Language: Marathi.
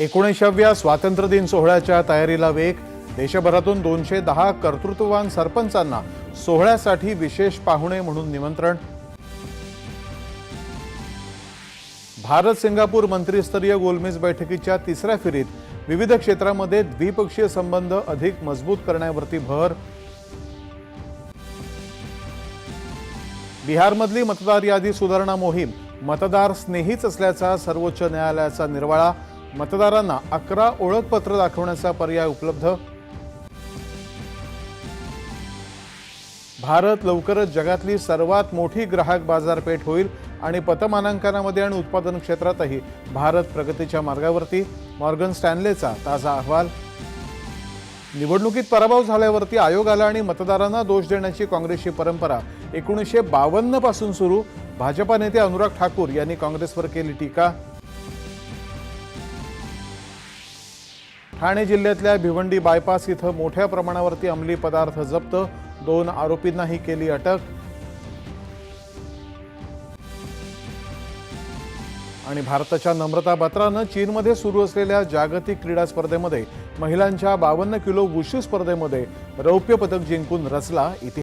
एकोणीसाव्या स्वातंत्र्य दिन सोहळ्याच्या तयारीला वेग देशभरातून दोनशे दहा कर्तृत्ववान सरपंचांना सोहळ्यासाठी विशेष पाहुणे म्हणून निमंत्रण. भारत सिंगापूर मंत्रीस्तरीय गोलमेज बैठकीच्या तिसऱ्या फेरीत विविध क्षेत्रामध्ये द्विपक्षीय संबंध अधिक मजबूत करण्यावरती भर. बिहारमधली मतदार यादी सुधारणा मोहीम मतदार स्नेहीच असल्याचा सर्वोच्च न्यायालयाचा निर्वाळा. मतदारांना अकरा ओळखपत्र दाखवण्याचा पर्याय उपलब्ध? भारत लवकरच जगातली सर्वात मोठी ग्राहक बाजारपेठ होईल आणि पतमानांकनामध्ये आणि उत्पादन क्षेत्रातही भारत प्रगतीच्या मार्गावरती. मॉर्गन स्टॅनलेचा ताजा अहवाल. निवडणुकीत पराभव झाल्यावरती आयोगाला आणि मतदारांना दोष देण्याची काँग्रेसची परंपरा एकोणीसशे बावन्नपासून सुरू. भाजपा नेते अनुराग ठाकूर यांनी काँग्रेसवर केली टीका. ठाणे जिल्ह्यातल्या भिवंडी बायपास इथं मोठ्या प्रमाणावरती अंमली पदार्थ जप्त. दोन आरोपींनाही केली अटक. आणि भारताच्या नम्रता बत्रानं चीनमध्ये सुरू असलेल्या जागतिक क्रीडा स्पर्धेमध्ये महिलांच्या बावन्न किलो वुशू स्पर्धेमध्ये रौप्य पदक जिंकून रचला इतिहास.